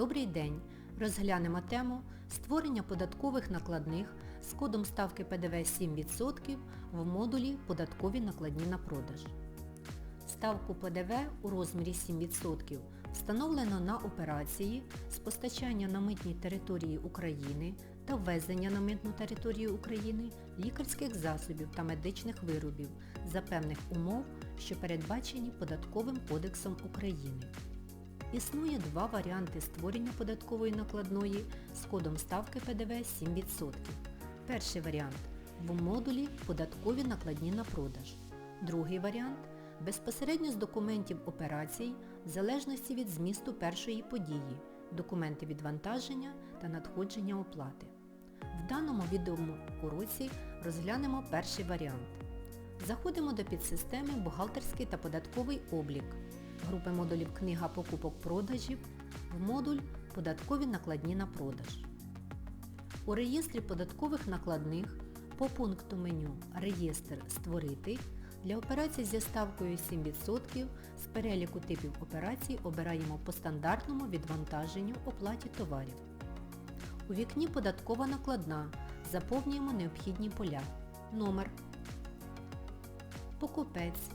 Добрий день! Розглянемо тему створення податкових накладних з кодом ставки ПДВ 7% в модулі Податкові накладні на продаж. Ставку ПДВ у розмірі 7% встановлено на операції з постачання на митній території України та ввезення на митну територію України лікарських засобів та медичних виробів за певних умов, що передбачені Податковим кодексом України. Існує два варіанти створення податкової накладної з кодом ставки ПДВ 7%. Перший варіант в модулі Податкові накладні на продаж. Другий варіант безпосередньо з документів операцій в залежності від змісту першої події, документи відвантаження та надходження оплати. В даному відеоуроці розглянемо перший варіант. Заходимо до підсистеми Бухгалтерський та податковий облік групи модулів Книга покупок продажів в модуль Податкові накладні на продаж. У реєстрі податкових накладних по пункту меню Реєстр Створити для операцій зі ставкою 7% з переліку типів операцій обираємо по стандартному відвантаженню оплаті товарів. У вікні Податкова накладна заповнюємо необхідні поля. Номер, покупець,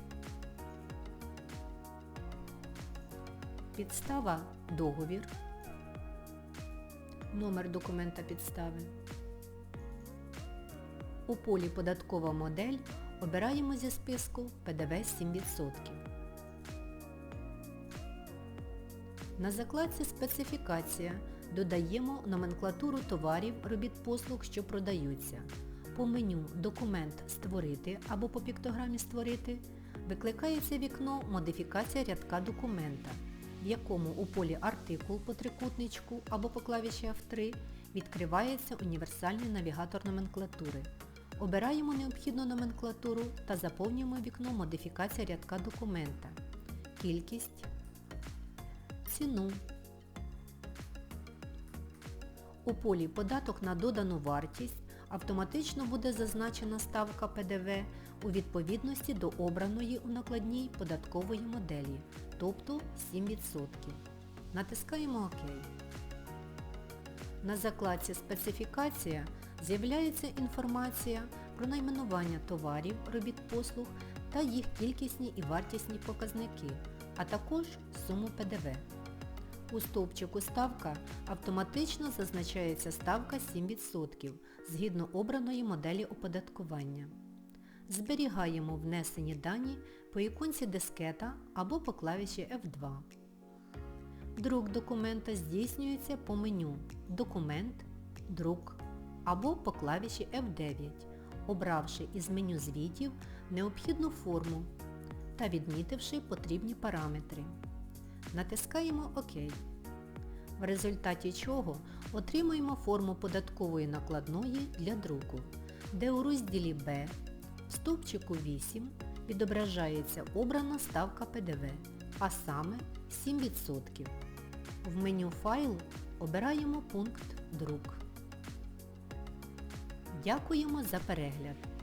Підстава договір, номер документа підстави. У полі Податкова модель обираємо зі списку ПДВ 7%. На закладці Специфікація додаємо номенклатуру товарів робіт послуг, що продаються. По меню Документ Створити або по піктограмі Створити викликається вікно Модифікація рядка документа в якому у полі артикул по трикутничку або по клавіші F3 відкривається універсальний навігатор номенклатури. Обираємо необхідну номенклатуру та заповнюємо вікно Модифікація рядка документа. Кількість, ціну. У полі Податок на додану вартість автоматично буде зазначена ставка ПДВ у відповідності до обраної у накладній податкової моделі, тобто 7%. Натискаємо ОК. На закладці Специфікація з'являється інформація про найменування товарів, робіт послуг та їх кількісні і вартісні показники, а також суму ПДВ. У стовпчику Ставка автоматично зазначається ставка 7% згідно обраної моделі оподаткування. Зберігаємо внесені дані по іконці дискета або по клавіші F2. Друк документа здійснюється по меню Документ, Друк або по клавіші F9, обравши із меню звітів необхідну форму та відмітивши потрібні параметри. Натискаємо ОК. В результаті чого отримуємо форму податкової накладної для друку, де у розділі Б в стовпчику 8 відображається обрана ставка ПДВ, а саме 7%. В меню Файл обираємо пункт Друк. Дякуємо за перегляд!